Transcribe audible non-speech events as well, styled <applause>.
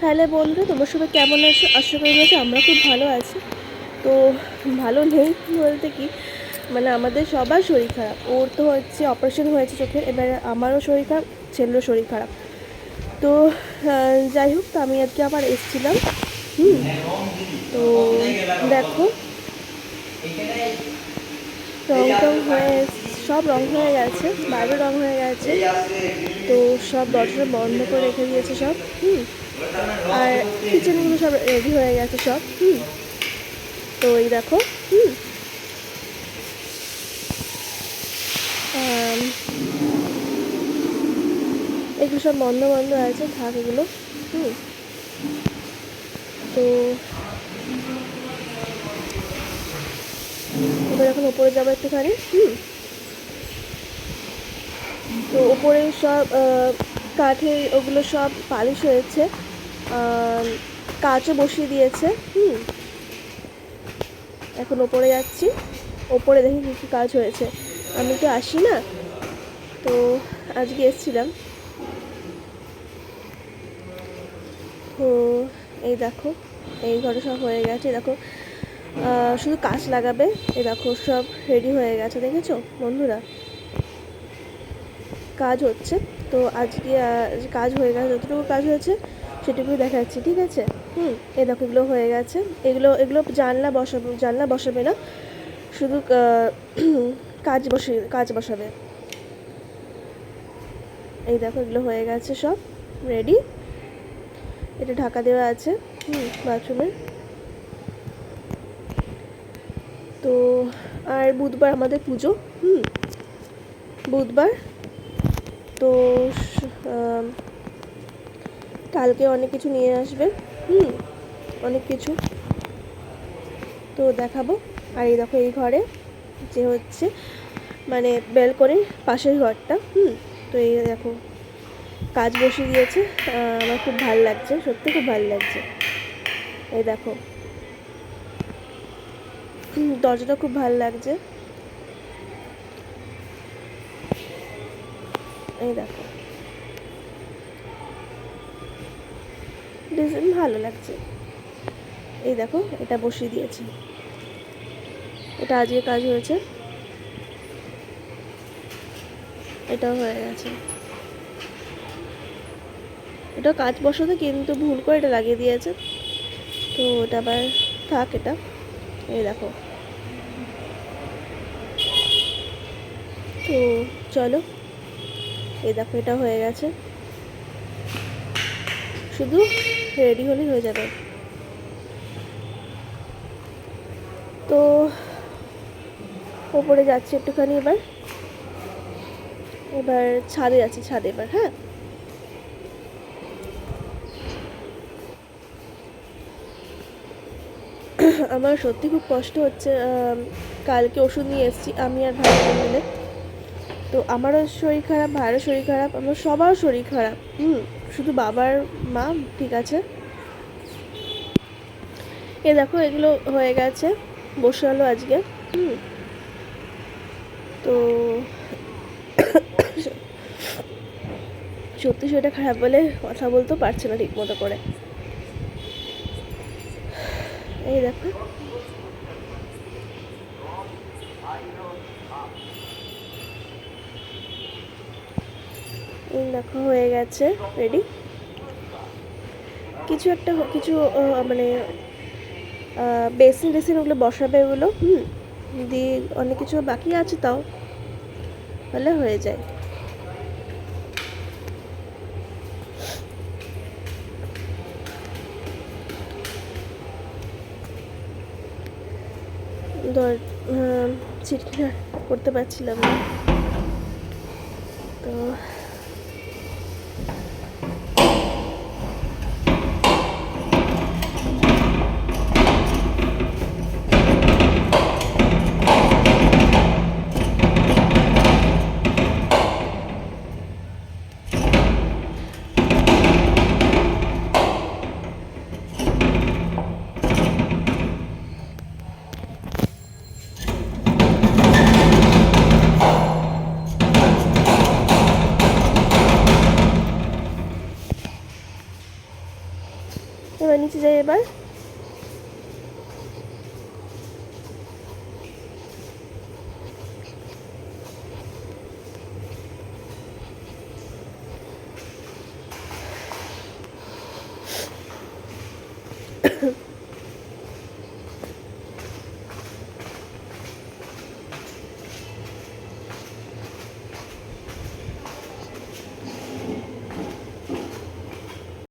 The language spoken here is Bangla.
হ্যালো বন্ধুরা তোমার সবাই কেমন আছো? আশা করি যে আমরা খুব ভালো আছি। তো ভালো নেই বলতে কি? মানে আমাদের সবার শরীর খারাপ। ওর তো হচ্ছে অপারেশন হয়েছে চোখের, এবার আমারও শরীর খারাপ, ছেলেরও শরীর খারাপ। তো যাই হোক, তো আমি আজকে আবার এসেছিলাম। হুম, তো দেখো। রং টং হয়ে, সব রং হয়ে গেছে বাইরে রং হয়ে গেছে। তো সব দরজা বন্ধ করে রেখে দিয়েছে সব। হুম। আর কিচেনগুলো সব রেডি হয়ে গেছে সব, হুম। তো এই দেখো, হুম। এগুলো সব বন্ধ বন্ধ আছে থাক এগুলো হুম। তো এবার এখন ওপরে যাব একটুখানি, হুম। তো ওপরে সব কাঠের ওগুলো সব পালিশ হয়েছে। কাচও বসিয়ে দিয়েছে, হুম। এখন ওপরে যাচ্ছি। ওপরে দেখি কী কী কাজ হয়েছে। আমি তো আসি না, তো আজকে এসেছিলাম। তো এই দেখো, এই ঘরে সব হয়ে গেছে। দেখো শুধু কাজ লাগাবে। এই দেখো, সব রেডি হয়ে গেছে, দেখেছ বন্ধুরা? কাজ হচ্ছে। তো আজকে কাজ হয়ে গেছে, যতটুকু কাজ হয়েছে সেটুকু দেখাচ্ছি ঠিক আছে? হুম। এই দেখো এগুলো হয়ে গেছে। এগুলো এগুলো জানলা বসাবে জানলা বসাবে না। শুধু <clears throat> কাজ বসে কাজ বসাবে। এই দেখো এগুলো হয়ে গেছে সব। রেডি এটা ঢাকা দেওয়া আছে। হুম বাথরুমে তো আর বুধবার আমাদের পুজো হুম। বুধবার। তো কালকে অনেক কিছু নিয়ে আসবে। হুম, অনেক কিছু। তো দেখাবো। আর এই দেখো, এই ঘরে যে হচ্ছে মানে বেলকনির পাশের ঘরটা। হুম, তো এই দেখো, কাজ বসিয়ে দিয়েছে। আমার খুব ভালো লাগছে, সত্যি খুব ভালো লাগছে। এই দেখো। দরজাটা খুব ভালো লাগছে। এই দেখো। ডিজাইন ভালো লাগছে। এই দেখো, এটা বসিয়ে দিয়েছি। এটা আজকে কাজ হয়েছে। এটাও হয়ে গেছে। এটা কাজ বসাতে কিন্তু ভুল করে এটা লাগিয়ে দিয়েছে। তো ওটা আবার থাক এটা। এই দেখো। তো চলো। এই দেখো, এটা হয়ে গেছে। শুধু রেডি হলেই হয়ে যাবে। তো ওপরে যাচ্ছি একটুখানি এবার। এবার ছাদে যাচ্ছি, ছাদে এবার হ্যাঁ? আমার সত্যি খুব কষ্ট হচ্ছে কালকে ওষুধ নিয়ে এসেছি আমি আর ভাই মিলে। তো আমারও শরীর খারাপ, ভাইয়েরও শরীর খারাপ, আমার সবার শরীর খারাপ, হুম? শুধু বাবার মা, ঠিক আছে? এ দেখো, এগুলো হয়ে গেছে, বসে হলো আজকে। তো সত্যি শরীরটা খারাপ বলে কথা বলতেও পারছে না ঠিক মতো করে। এই দেখো। দেখো হয়ে গেছে রেডি কিছু একটা কিছু মানে বেসিন টেসিন ওগুলো বসাবে ওগুলো হুম? দিয়ে অনেক কিছু বাকি আছে তাও, তাহলে হয়ে যায়। চিটকিটা করতে পারছিলাম না। তো এবার নিচে যাই এবার।